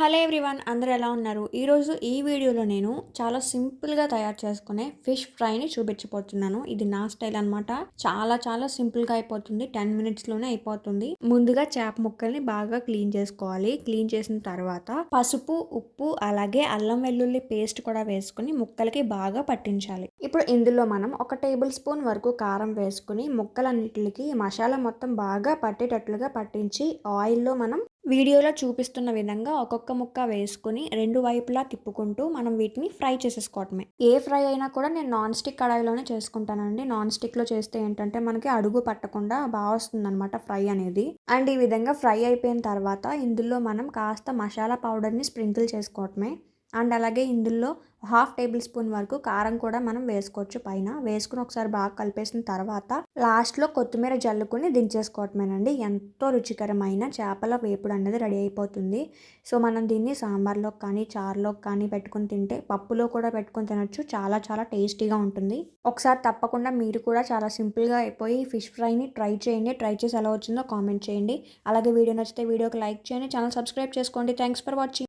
Hello everyone అందరూ ఎలా ఉన్నారు? ఈరోజు ఈ వీడియోలో నేను చాలా సింపుల్గా తయారు చేసుకునే ఫిష్ ఫ్రైని చూపించబోతున్నాను. ఇది నా స్టైల్ అనమాట చాలా చాలా సింపుల్గా అయిపోతుంది. టెన్ మినిట్స్లోనే అయిపోతుంది. ముందుగా చేప ముక్కల్ని బాగా క్లీన్ చేసుకోవాలి. క్లీన్ చేసిన తర్వాత పసుపు ఉప్పు అలాగే అల్లం వెల్లుల్లి పేస్ట్ కూడా వేసుకుని ముక్కలకి బాగా పట్టించాలి. ఇప్పుడు ఇందులో మనం ఒక టేబుల్ స్పూన్ వరకు కారం వేసుకుని ముక్కలన్నిటికి మసాలా మొత్తం బాగా పట్టేటట్లుగా పట్టించి ఆయిల్లో మనం వీడియోలో చూపిస్తున్న విధంగా ఒక్కొక్క ముక్క వేసుకుని రెండు వైపులా తిప్పుకుంటూ మనం వీటిని ఫ్రై చేసేసుకోవటమే. ఏ ఫ్రై అయినా కూడా నేను నాన్ స్టిక్ కడాయిలోనే చేసుకుంటానండి. నాన్ స్టిక్లో చేస్తే ఏంటంటే మనకి అడుగు పట్టకుండా బాగా వస్తుందన్నమాట ఫ్రై అనేది. అండ్ ఈ విధంగా ఫ్రై అయిపోయిన తర్వాత ఇందులో మనం కాస్త మసాలా పౌడర్ని స్ప్రింకిల్ చేసుకోవటమే. అండ్ అలాగే ఇందులో హాఫ్ టేబుల్ స్పూన్ వరకు కారం కూడా మనం వేసుకోవచ్చు. పైన వేసుకుని ఒకసారి బాగా కలిపేసిన తర్వాత లాస్ట్లో కొత్తిమీర జల్లుకుని దించేసుకోవటమేనండి. ఎంతో రుచికరమైన చేపల వేపుడు అనేది రెడీ అయిపోతుంది. సో మనం దీన్ని సాంబార్లో కానీ చారులో కానీ పెట్టుకుని తింటే పప్పులో కూడా పెట్టుకుని తినొచ్చు. చాలా చాలా టేస్టీగా ఉంటుంది. ఒకసారి తప్పకుండా మీరు కూడా చాలా సింపుల్గా అయిపోయి ఫిష్ ఫ్రైని ట్రై చేయండి. ట్రై చేసి ఎలా వచ్చిందో కామెంట్ చేయండి. అలాగే వీడియో నచ్చితే వీడియోకి లైక్ చేయండి. ఛానల్ సబ్స్క్రైబ్ చేసుకోండి. Thanks for watching.